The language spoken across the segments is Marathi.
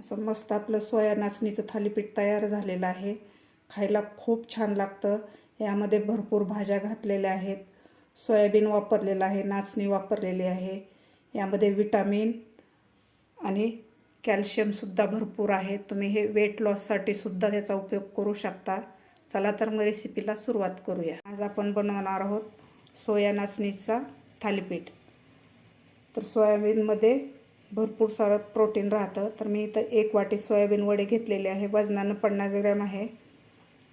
असं मस्त आपलं सोया नाचणीचं थालीपीठ तयार झालेलं आहे. खायला खूप छान लागतं. यामध्ये भरपूर भाज्या घातलेल्या आहेत. सोयाबीन वापरलेलं आहे नाचणी वापरलेली आहे. यामध्ये विटामिन आणि कॅल्शियमसुद्धा भरपूर आहे. तुम्ही हे वेट लॉससाठी सुद्धा त्याचा उपयोग करू शकता. चला तर मग रेसिपीला सुरुवात करूया. आज आपण बनवणार आहोत सोया नाचणीचा थालीपीठ. तर सोयाबीनमध्ये भरपूर सारं प्रोटीन राहतं. तर मी इथं एक वाटी सोयाबीन वडे घेतलेले आहे. वजनानं पन्नास ग्रॅम आहे.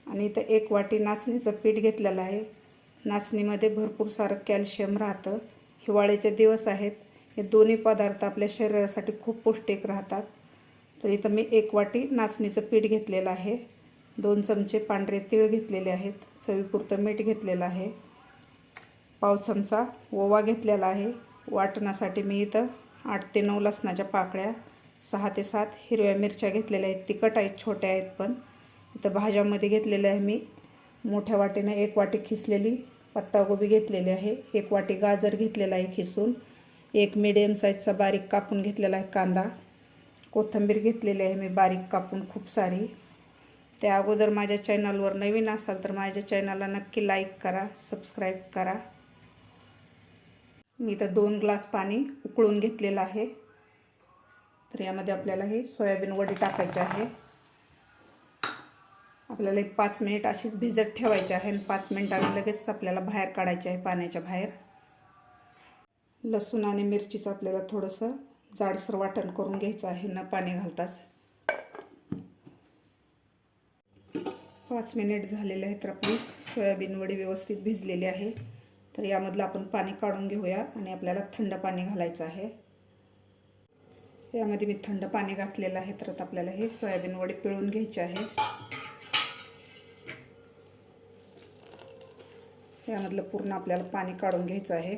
आणि इथं एक वाटी नाचणीचं पीठ घेतलेलं आहे. नाचणीमध्ये भरपूर सारं कॅल्शियम राहतं. हिवाळ्याचे दिवस आहेत. हे दोन्ही पदार्थ आपल्या शरीरासाठी खूप पौष्टिक राहतात. तर इथं मी एक वाटी नाचणीचं पीठ घेतलेलं आहे. दोन चमचे पांढरे तीळ घेतलेले आहेत. चवीपुरतं मीठ घेतलेलं आहे. पाव चमचा ओवा घेतलेला आहे. वाटणासाठी मी इथं आठ ते नऊ लसणाच्या पाकळ्या सहा ते सात हिरव्या मिरच्या घेतलेल्या आहेत. तिखट आहेत छोट्या आहेत पण. इथं भाज्यामध्ये घेतलेल्या आहे मी. मोठ्या वाटीनं एक वाटी खिसलेली पत्तागोबी घेतलेली आहे. एक वाटी गाजर घेतलेला आहे खिसून. एक मिडियम साईजचा बारीक कापून घेतलेला आहे कांदा. कोथिंबीर घेतलेली आहे मी बारीक कापून खूप सारी. त्या अगोदर माझ्या चॅनलवर नवीन असाल तर माझ्या चॅनलला नक्की लाईक करा सबस्क्राईब करा. मी तर दोन ग्लास पाणी उकळून घेतलेलं आहे. तर यामध्ये आपल्याला हे सोयाबीन वडी टाकायचे आहे. आपल्याला एक पाच मिनिट अशीच भिजत ठेवायची आहे आणि पाच मिनिटांनी लगेच आपल्याला बाहेर काढायचे आहे पाण्याच्या बाहेर. लसूण आणि मिरचीचं आपल्याला थोडंसं जाडसर वाटण करून घ्यायचं आहे न पाणी घालताच. पाच मिनिट झालेले आहेत तर आपली सोयाबीन वडी व्यवस्थित भिजलेली आहे. तर यामधलं आपण पाणी काढून घेऊया आणि आपल्याला थंड पाणी घालायचं आहे. यामध्ये मी थंड पाणी घातलेलं आहे. तर आता आपल्याला हे सोयाबीन वडी पिळून घ्यायचे आहे. यामधलं पूर्ण आपल्याला पाणी काढून घ्यायचं आहे.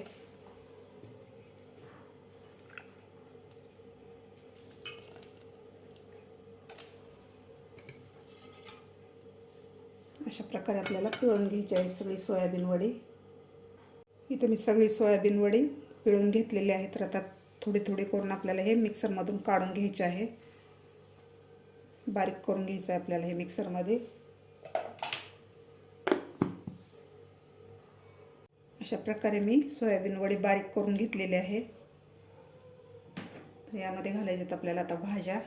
अशा प्रकारे आपल्याला पिळून घ्यायची आहे सगळी सोयाबीन वडी. इथं मी सगळी सोयाबीन वडी पिळून घेतलेली आहे तर आता थोडी थोडी करून आपल्याला हे मिक्सरमधून काढून घ्यायचे आहे. बारीक करून घ्यायचं आहे आपल्याला हे मिक्सरमध्ये. अशा प्रकारे मी सोयाबीन वडी बारीक करून घेतलेली आहे. तर यामध्ये घालायच्यात आपल्याला आता भाज्या.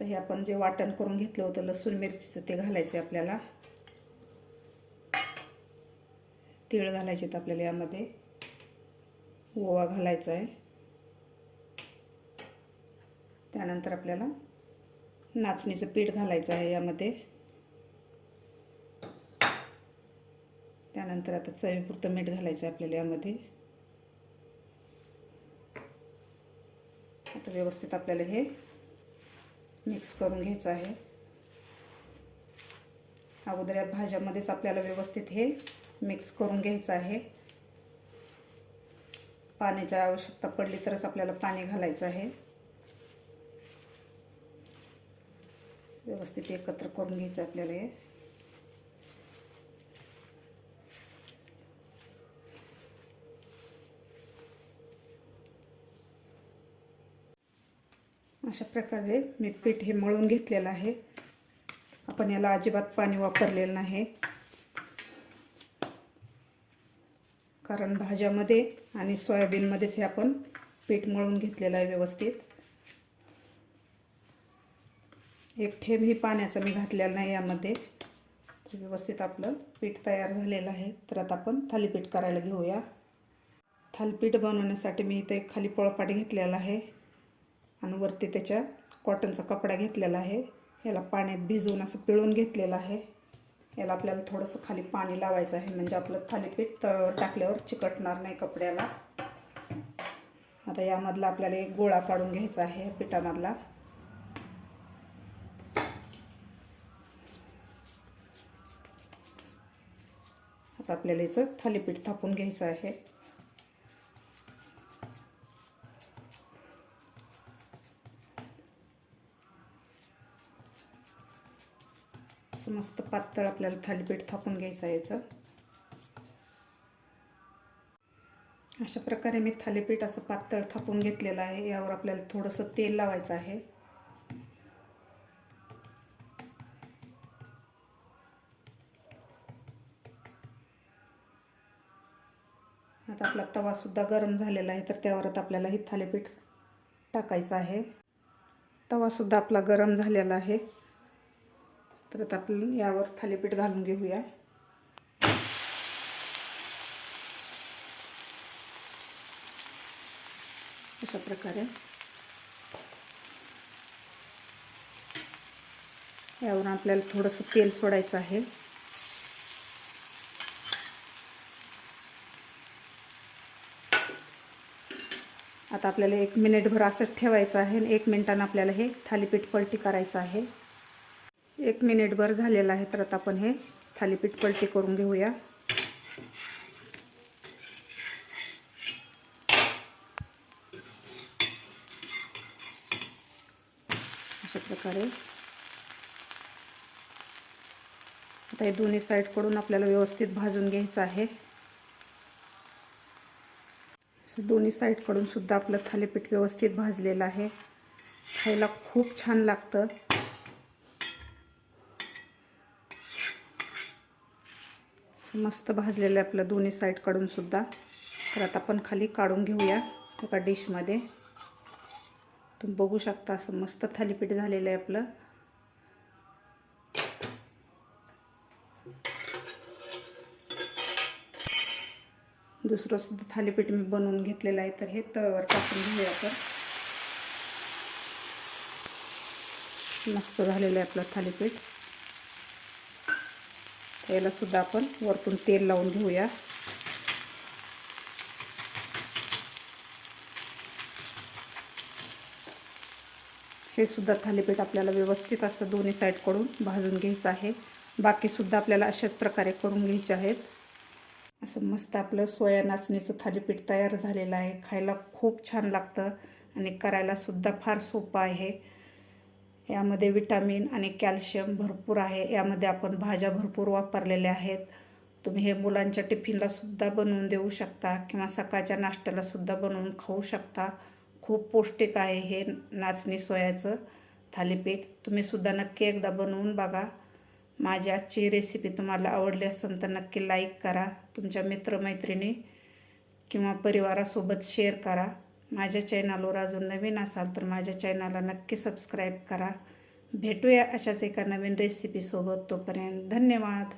तर हे आपण जे वाटण करून घेतलं होतं लसूण मिरचीचं ते घालायचं आहे आपल्याला. तीळ घालायचे आहेत आपल्याला यामध्ये. ओवा घालायचा आहे त्यानंतर आपल्याला नाचणीचं पीठ घालायचं आहे यामध्ये. त्यानंतर आता चवीपुरतं मीठ घालायचं आहे आपल्याला यामध्ये. आता व्यवस्थित आपल्याला हे मिक्स करून घ्यायचं आहे. अगोदर या भाज्यामध्येच आपल्याला व्यवस्थित हे मिक्स करून घ्यायचं आहे. पाण्याची आवश्यकता पडली तरच आपल्याला पाणी घालायचं आहे. व्यवस्थित एकत्र करून घ्यायचं आपल्याला हे. अशा प्रकारे मी पीठ हे मळून घेतलेलं आहे. आपण याला अजिबात पाणी वापरलेलं नाही. कारण भाज्यामध्ये आणि सोयाबीनमध्येच हे आपण पीठ मळून घेतलेलं आहे व्यवस्थित. एक ठेब ही पाण्याचा मी घातलेला नाही यामध्ये. व्यवस्थित आपलं पीठ तयार झालेलं आहे. तर आता आपण थालीपीठ करायला घेऊया. थालीपीठ बनवण्यासाठी मी इथे एक खाली पोळपाट घेतलेला आहे. आणि वरती त्याच्या कॉटनचा कपडा घेतलेला आहे. याला पाण्यात भिजवून असं पिळून घेतलेलं आहे. याला आपल्याला थोडंसं खाली पाणी लावायचं आहे. म्हणजे आपलं थालीपीठ तव्यावर टाकल्यावर चिकटणार नाही कपड्याला. आता यामधला आपल्याला एक गोळा काढून घ्यायचा आहे पिठामधला. आता आपल्याला याचं थालीपीठ थापून घ्यायचं आहे. मस्त पातळ आपल्याला थालीपीठ थापून घ्यायचं आहे याचं. अशा प्रकारे मी थालीपीठ असं पातळ थापून घेतलेलं आहे. यावर आपल्याला थोडंसं तेल लावायचं आहे. आता आपला तवासुद्धा गरम झालेला आहे तर त्यावर आता आपल्याला हे थालीपीठ टाकायचं आहे. तवासुद्धा आपला गरम झालेला आहे. तर आता आपण यावर थालीपीठ घालून घेऊया. अशा प्रकारे. यावर आपल्याला थोडंसं तेल सोडायचं आहे. आता आपल्याला एक मिनिटभर असंच ठेवायचं आहे आणि एक मिनिटानं आपल्याला हे थालीपीठ पलटी करायचं आहे. एक मिनिटभर झालेलं आहे तर आता आपण हे थालीपीठ पलटी करून घेऊया. अशा प्रकारे. आता हे दोन्ही साईडकडून आपल्याला व्यवस्थित भाजून घ्यायचं आहे. दोन्ही साईडकडून सुद्धा आपलं थालीपीठ व्यवस्थित भाजलेलं आहे. खायला खूप छान लागतं. मस्त भाजलेलं आहे आपलं दोन्ही साईड काढूनसुद्धा तर आता आपण खाली काढून घेऊया एका डिशमध्ये तुम्ही बघू शकता असं मस्त थालीपीठ झालेलं आहे आपलं. दुसरंसुद्धा थालीपीठ मी बनवून घेतलेलं आहे तर हे तव्यावर टाकून घेऊया आपण. मस्त झालेलं आहे आपलं थालीपीठ. याला सुद्धा आपण वरतून तेल लावून घेऊया. हे सुद्धा थालीपीठ आपल्याला व्यवस्थित असं दोन्ही साईडकडून भाजून घ्यायचं आहे. बाकीसुद्धा आपल्याला अशाच प्रकारे करून घ्यायचे आहेत. असं मस्त आपलं सोया नाचणीचं थालीपीठ तयार झालेलं आहे. खायला खूप छान लागतं आणि करायलासुद्धा फार सोपं आहे. यामध्ये विटामिन आणि कॅल्शियम भरपूर आहे. यामध्ये आपण भाज्या भरपूर वापरलेल्या आहेत. तुम्ही हे मुलांच्या टिफिनलासुद्धा बनवून देऊ शकता किंवा सकाळच्या नाश्त्यालासुद्धा बनवून खाऊ शकता. खूप पौष्टिक आहे हे नाचणी सोयाचं थालीपीठ. तुम्हीसुद्धा नक्की एकदा बनवून बघा. माझी आजची रेसिपी तुम्हाला आवडली असेल तर नक्की लाईक करा. तुमच्या मित्रमैत्रिणी किंवा परिवारासोबत शेअर करा. माझ्या चॅनलवर अजून नवीन असाल तर माझ्या चॅनलला नक्की सबस्क्राईब करा. भेटूया अशाच एका नवीन रेसिपीसोबत तोपर्यंत धन्यवाद.